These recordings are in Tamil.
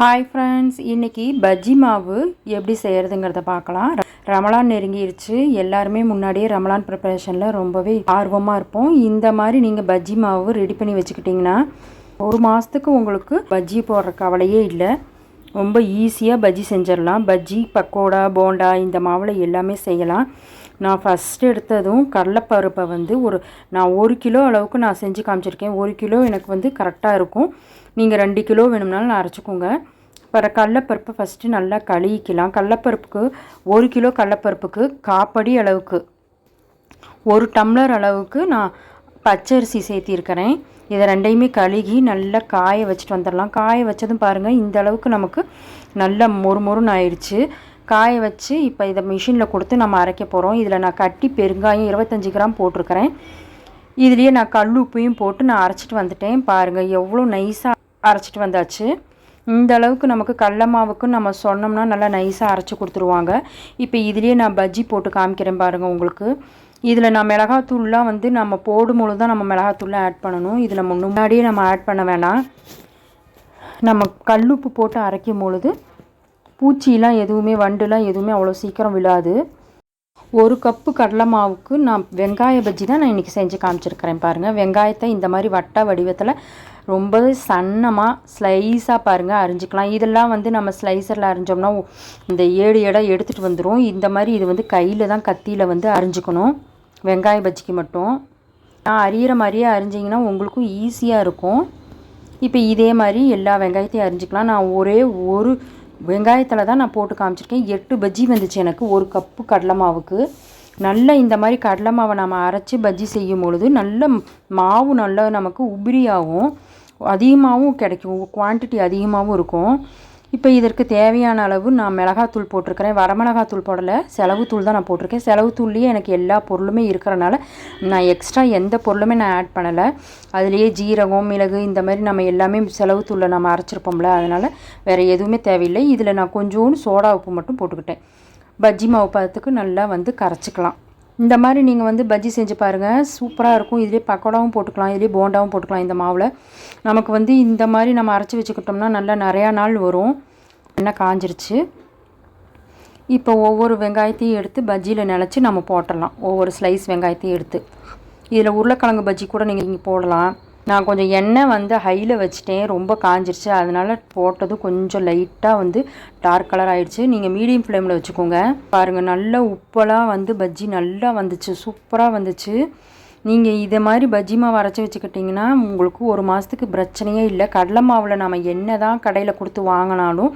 ஹாய் ஃப்ரெண்ட்ஸ் இன்றைக்கி பஜ்ஜி மாவு எப்படி செய்கிறதுங்கிறத பார்க்கலாம். ரமலான் நெருங்கிருச்சு. எல்லாருமே முன்னாடியே ரமலான் ப்ரிப்பரேஷனில் ரொம்பவே ஆர்வமாக இருப்போம். இந்த மாதிரி நீங்கள் பஜ்ஜி மாவு ரெடி பண்ணி வச்சுக்கிட்டிங்கன்னா ஒரு மாதத்துக்கு உங்களுக்கு பஜ்ஜி போடுற கவலையே இல்லை. ரொம்ப ஈஸியாக பஜ்ஜி செஞ்சிடலாம். பஜ்ஜி பக்கோடா போண்டா இந்த மாவில் எல்லாமே செய்யலாம். நான் ஃபஸ்ட்டு எடுத்ததும் கடலைப்பருப்பை வந்து ஒரு நான் ஒரு கிலோ அளவுக்கு நான் செஞ்சு காமிச்சிருக்கேன். ஒரு கிலோ எனக்கு வந்து கரெக்டாக இருக்கும். நீங்கள் ரெண்டு கிலோ வேணும்னாலும் நான் அரைச்சிக்கோங்க. அப்புறம் கடலப்பருப்பை ஃபஸ்ட்டு நல்லா கழுவிக்கலாம். கடலப்பருப்புக்கு ஒரு கிலோ கடலப்பருப்புக்கு காப்படி அளவுக்கு ஒரு டம்ளர் அளவுக்கு நான் பச்சரிசி சேர்த்திருக்கிறேன். இதை ரெண்டையுமே கழுகி நல்லா காய வச்சுட்டு வந்துடலாம். காய வச்சதும் பாருங்கள் இந்த அளவுக்கு நமக்கு நல்லா மொறு மொறுன்னு ஆயிடுச்சு காய வச்சு இப்போ இதை மிஷினில் கொடுத்து நம்ம அரைக்க போகிறோம் இதில் நான் கட்டி பெருங்காயம் இருபத்தஞ்சி கிராம் போட்டிருக்கிறேன். இதுலேயே நான் கல் உப்பையும் போட்டு நான் அரைச்சிட்டு வந்துட்டேன். பாருங்கள் எவ்வளோ நைஸாக அரைச்சிட்டு வந்தாச்சு. இந்த அளவுக்கு நமக்கு கடல மாவுக்கும் நம்ம சொன்னோம்னா நல்லா நைஸாக அரைச்சி கொடுத்துருவாங்க. இப்போ இதுலேயே நான் பஜ்ஜி போட்டு காமிக்கிறேன் பாருங்கள் உங்களுக்கு. இதில் நான் மிளகாத்தூள்லாம் வந்து நம்ம போடும்பொழுது தான் நம்ம மிளகாத்தூள்லாம் ஆட் பண்ணணும். இதில் முன்னாடியே நம்ம ஆட் பண்ண வேணாம். நம்ம கல்லுப்பு போட்டு அரைக்கும் பொழுது பூச்சிலாம் எதுவுமே வண்டுலாம் எதுவுமே அவ்வளோ சீக்கிரம் விழாது. ஒரு கப்பு கடலை மாவுக்கு நான் வெங்காய பஜ்ஜி தான் நான் இன்றைக்கி செஞ்சு காமிச்சிருக்கிறேன் பாருங்கள் வெங்காயத்தை இந்த மாதிரி வட்ட வடிவத்தில் ரொம்ப சன்னமாக ஸ்லைஸாக பாருங்கள் அரிஞ்சிக்கலாம். இதெல்லாம் வந்து நம்ம ஸ்லைசரில் அரிஞ்சோம்னா இந்த ஏழு இடம் எடுத்துகிட்டு வந்துடும் இந்த மாதிரி இது வந்து கையில் தான் கத்தியில் வந்து அரிஞ்சிக்கணும். வெங்காய பஜ்ஜிக்கு மட்டும். நான் அரியிற மாதிரியே அரிஞ்சிங்கன்னா உங்களுக்கும் ஈஸியாக இருக்கும். இப்போ இதே மாதிரி எல்லா வெங்காயத்தையும் அரிஞ்சிக்கலாம். நான் ஒரே ஒரு வெங்காயத்தில் தான் நான் போட்டு காமிச்சிருக்கேன். எட்டு பஜ்ஜி வந்துச்சு எனக்கு ஒரு கப்பு கடலை மாவுக்கு. நல்ல இந்த மாதிரி கடலை மாவை நம்ம அரைச்சி பஜ்ஜி செய்யும் பொழுது நல்ல மாவு நல்லா நமக்கு உபிரியாகும். அதிகமாகவும் கிடைக்கும் குவான்டிட்டி அதிகமாகவும் இருக்கும். இப்போ இதற்கு தேவையான அளவு நான் மிளகாத்தூள் போட்டிருக்கிறேன். வரமிளகாத்தூள் போடலை. செலவுத்தூள் தான் நான் போட்டிருக்கேன். செலவுத்தூள்லேயே எனக்கு எல்லா பொருளுமே இருக்கிறனால நான் எக்ஸ்ட்ரா எந்த பொருளுமே நான் ஆட் பண்ணலை. அதுலேயே ஜீரகம் மிளகு இந்த மாதிரி நம்ம எல்லாமே செலவுத்தூளில் நம்ம அரைச்சிருப்போம்ல. அதனால் வேறு எதுவுமே தேவையில்லை. இதில் நான் கொஞ்சோண்டு சோடா உப்பு மட்டும் போட்டுக்கிட்டேன். பஜ்ஜி மாவு பதத்துக்கு நல்லா வந்து கரைச்சிக்கலாம். இந்த மாதிரி நீங்கள் வந்து பஜ்ஜி செஞ்சு பாருங்கள் சூப்பராக இருக்கும். இதிலே பக்கோடாவும் போட்டுக்கலாம். இதிலே போண்டாவும் போட்டுக்கலாம் இந்த மாவில். நமக்கு வந்து இந்த மாதிரி நம்ம அரைச்சி வச்சுக்கிட்டோம்னா நல்லா நிறையா நாள் வரும். என்ன காஞ்சிருச்சு. இப்போ ஒவ்வொரு வெங்காயத்தையும் எடுத்து பஜ்ஜியில் நினச்சி நம்ம போட்டலாம் ஒவ்வொரு ஸ்லைஸ் வெங்காயத்தையும் எடுத்து. இதில் உருளைக்கிழங்கு பஜ்ஜி கூட நீங்கள் இங்கே போடலாம். நான் கொஞ்சம் எண்ணெய் வந்து ஹையில் வச்சுட்டேன். ரொம்ப காஞ்சிருச்சு. அதனால் போட்டது கொஞ்சம் லைட்டாக வந்து டார்க் கலர் ஆகிடுச்சு நீங்கள் மீடியம் ஃப்ளேமில் வச்சுக்கோங்க. பாருங்கள் நல்ல உப்பெல்லாம் வந்து பஜ்ஜி நல்லா வந்துச்சு. சூப்பராக வந்துச்சு. நீங்கள் இதை மாதிரி பஜ்ஜி மாவு அரைச்சி வச்சுக்கிட்டிங்கன்னா உங்களுக்கு ஒரு மாதத்துக்கு பிரச்சனையே இல்லை. கடலை மாவில் நம்ம என்ன தான் கடையில் கொடுத்து வாங்கினாலும்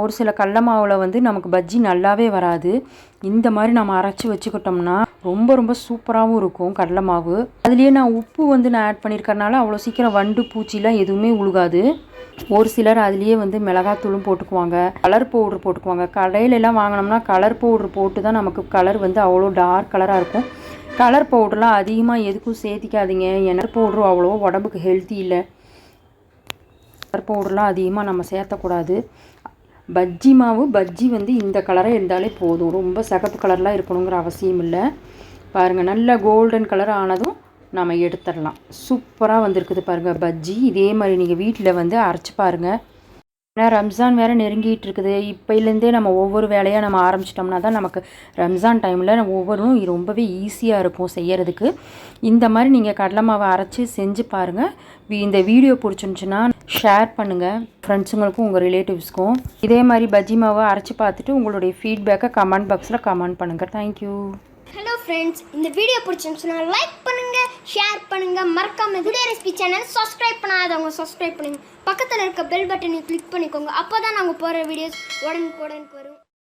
ஒரு சில கடலை மாவில் வந்து நமக்கு பஜ்ஜி நல்லாவே வராது. இந்த மாதிரி நம்ம அரைச்சி வச்சுக்கிட்டோம்னா ரொம்ப ரொம்ப சூப்பராகவும் இருக்கும் கடலை மாவு. அதுலேயே நான் உப்பு வந்து நான் ஆட் பண்ணியிருக்கறனால அவ்வளோ சீக்கிரம் வண்டு பூச்சிலாம் எதுவுமே உழுகாது. ஒரு சிலர் அதுலேயே வந்து மிளகாத்தூளும் போட்டுக்குவாங்க கலர் பவுட்ரு போட்டுக்குவாங்க. கடையிலலாம் வாங்கினோம்னா கலர் பவுட்ரு போட்டு தான் நமக்கு கலர் வந்து அவ்வளோ டார்க் கலராக இருக்கும். கலர் பவுடர்லாம் அதிகமாக எதுக்கும் சேர்த்திக்காதீங்க எண்ணெய் பவுடரும் அவ்வளோ உடம்புக்கு ஹெல்த்தி இல்லை. கலர் பவுடர்லாம் அதிகமாக நம்ம சேர்த்தக்கூடாது. பஜ்ஜி மாவு பஜ்ஜி வந்து இந்த கலராக இருந்தாலே போதும். ரொம்ப சகப்பு கலர்லாம் இருக்கணுங்கிற அவசியம் இல்லை. பாருங்கள் நல்ல கோல்டன் கலர் ஆனதும் நம்ம எடுத்துடலாம். சூப்பராக வந்திருக்குது பாருங்கள் பஜ்ஜி. இதே மாதிரி நீங்கள் வீட்டில் வந்து அரைச்சி பாருங்கள் ஏன்னா ரம்ஜான் வேறு நெருங்கிட்டு இருக்குது இப்போலேருந்தே நம்ம ஒவ்வொரு வேலையாக நம்ம ஆரம்பிச்சிட்டோம்னா தான் நமக்கு ரம்ஜான் டைமில் ஒவ்வொன்றும் ரொம்பவே ஈஸியாக இருக்கும் செய்கிறதுக்கு இந்த மாதிரி நீங்கள் கடலை மாவை அரைச்சி செஞ்சு பாருங்கள் இந்த வீடியோ பிடிச்சிருந்துச்சுன்னா ஷேர் பண்ணுங்கள் ஃப்ரெண்ட்ஸுங்களுக்கும் உங்கள் ரிலேட்டிவ்ஸ்க்கும் இதே மாதிரி பஜ்ஜி மாவை அரைச்சி பார்த்துட்டு உங்களுடைய ஃபீட்பேக்கை கமெண்ட் பாக்ஸில் கமெண்ட் பண்ணுங்கள் தேங்க்யூ ஃப்ரெண்ட்ஸ் இந்த வீடியோ பிடிச்சிருந்துச்சுன்னா லைக் பண்ணுங்கள் ஷேர் பண்ணுங்கள் மறக்காமல் வீடியோ ரெசிபி சேனல் சப்ஸ்கிரைப் பண்ணாதவங்க சப்ஸ்கிரைப் பண்ணுங்க. பக்கத்தில் இருக்க பெல் பட்டனை கிளிக் பண்ணிக்கோங்க. அப்போ தான் நாங்கள் போகிற வீடியோஸ் உடனுக்கு உடனுக்கு வரும்.